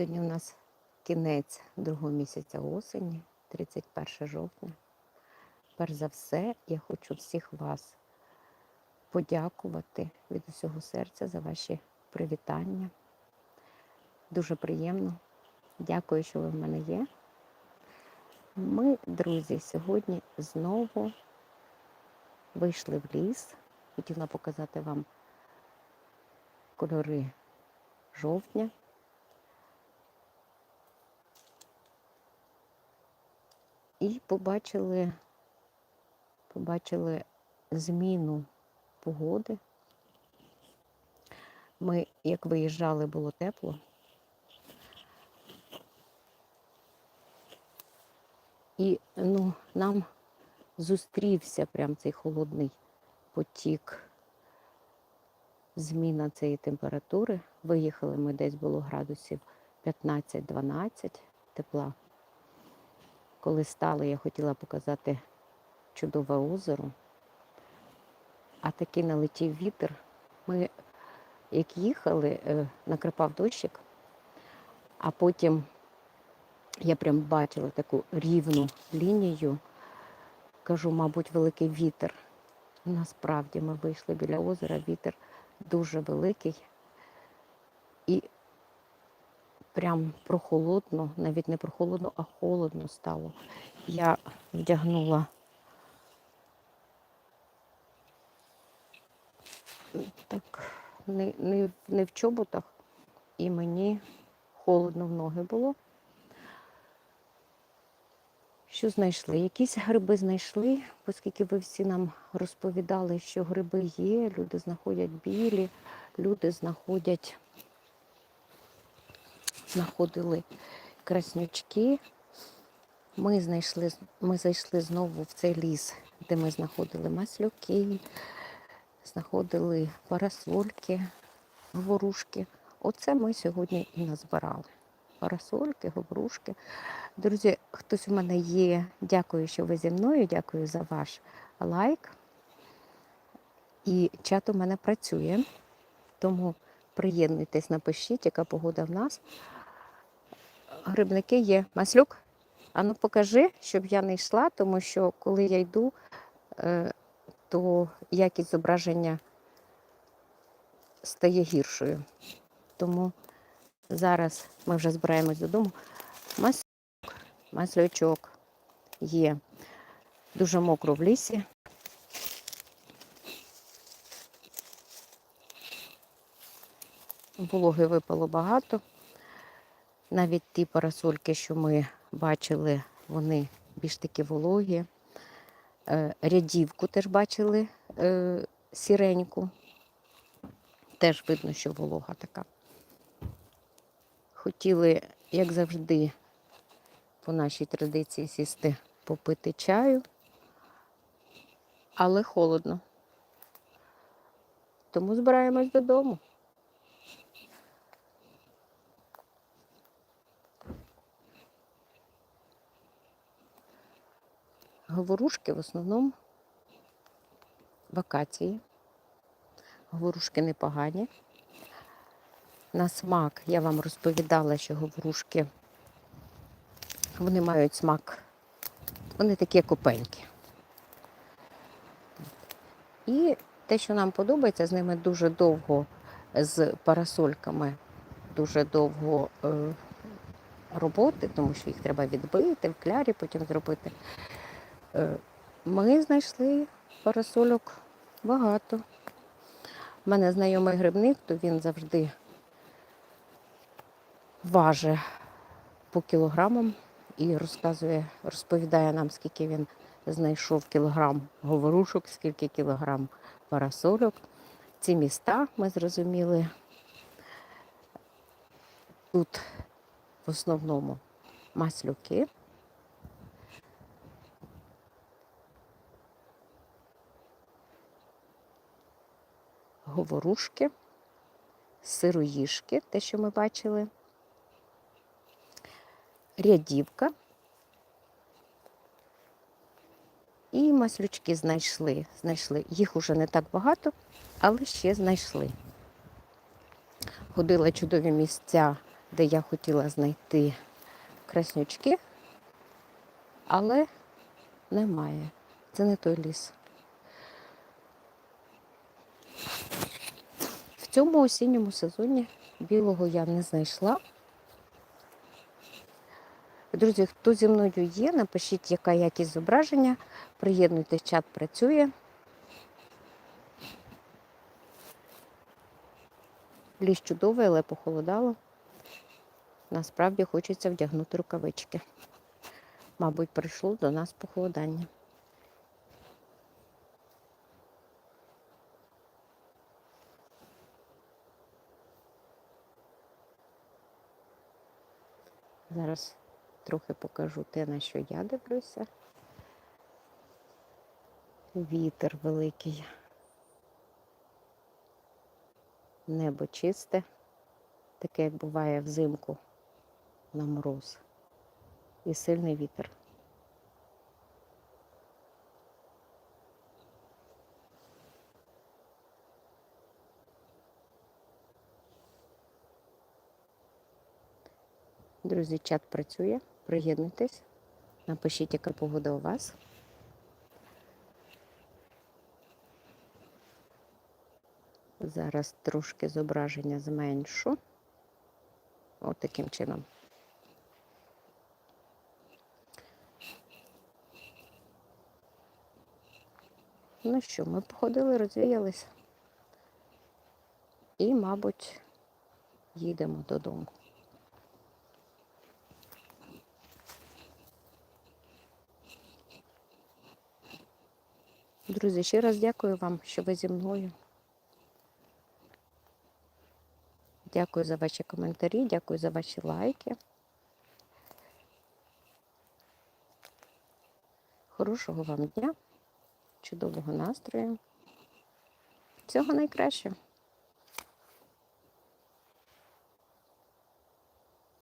Сьогодні у нас кінець другого місяця осені, 31 жовтня. Перш за все, я хочу всіх вас подякувати від усього серця за ваші привітання. Дуже приємно. Дякую, що ви в мене є. Ми, друзі, сьогодні знову вийшли в ліс. Хотіла показати вам кольори жовтня. І побачили, побачили зміну погоди. Ми, як виїжджали, було тепло. І ну, нам зустрівся прям цей холодний потік, зміна цієї температури. Виїхали ми десь було градусів 15-12 тепла. Коли стали, я хотіла показати чудове озеро, а такий налетів вітер. Ми, як їхали, е, накрапав дощик, а потім я прям бачила таку рівну лінію. Кажу, мабуть, великий вітер. Насправді ми вийшли біля озера, вітер дуже великий. І прям прохолодно, навіть не прохолодно, а холодно стало. Я вдягнула так, не, не, не в чоботах, і мені холодно в ноги було. Що знайшли? Якісь гриби знайшли, оскільки ви всі нам розповідали, що гриби є, люди знаходять білі, люди знаходять, знаходили краснючки. Ми знайшли, ми зайшли знову в цей ліс, де ми знаходили маслюки, знаходили парасольки, говорушки. Оце ми сьогодні і назбирали. Парасольки, говорушки. Друзі, хтось у мене є. Дякую, що ви зі мною. Дякую за ваш лайк. І чат у мене працює. Тому приєднуйтесь, напишіть, яка погода в нас. Грибники є. Маслюк, а ну покажи, щоб я не йшла, тому що коли я йду, е, то якість зображення стає гіршою. Тому зараз ми вже збираємось додому. Маслюк, маслючок є. Дуже мокро в лісі. Вологи випало багато. Навіть ті парасольки, що ми бачили, вони більш таки вологі. Е, Рядівку теж бачили е, сіреньку. Теж видно, що волога така. Хотіли, як завжди, по нашій традиції сісти попити чаю, але холодно. Тому збираємось додому. Говорушки в основному вакації. Говорушки непогані. На смак я вам розповідала, що говорушки вони мають смак, вони такі як. І те, що нам подобається, з ними дуже довго, з парасольками, дуже довго е, роботи, тому що їх треба відбити, в клярі потім зробити. Е, ми знайшли парасольок багато. У мене знайомий грибник, то він завжди важить по кілограмам і розказує, розповідає нам, скільки він знайшов кілограм говорушок, скільки кілограм парасольок. Ці міста ми зрозуміли. Тут в основному маслюки. Говорушки, сироїшки, те, що ми бачили, рядівка. І маслючки знайшли. знайшли. Їх уже не так багато, але ще знайшли. Ходила чудові місця де я хотіла знайти краснючки, але немає. Це не той ліс. Цьому осінньому сезоні білого я не знайшла. Друзі, хто зі мною є, напишіть, яка якість зображення. Приєднуйтесь, чат працює. Ліс чудовий, але похолодало. Насправді хочеться вдягнути рукавички. Мабуть, прийшло до нас похолодання. Зараз трохи покажу те, на що я дивлюся. Вітер великий. Небо чисте, таке, як буває взимку на мороз. І сильний вітер. Друзі, чат працює. Приєднуйтесь. Напишіть, яка погода у вас. Зараз трошки зображення зменшу. От таким чином. Ну що, ми походили, розвіялись. І, мабуть, їдемо додому. Друзі, ще раз дякую вам, що ви зі мною. Дякую за ваші коментарі, дякую за ваші лайки. Хорошого вам дня, чудового настрою. Всього найкращого.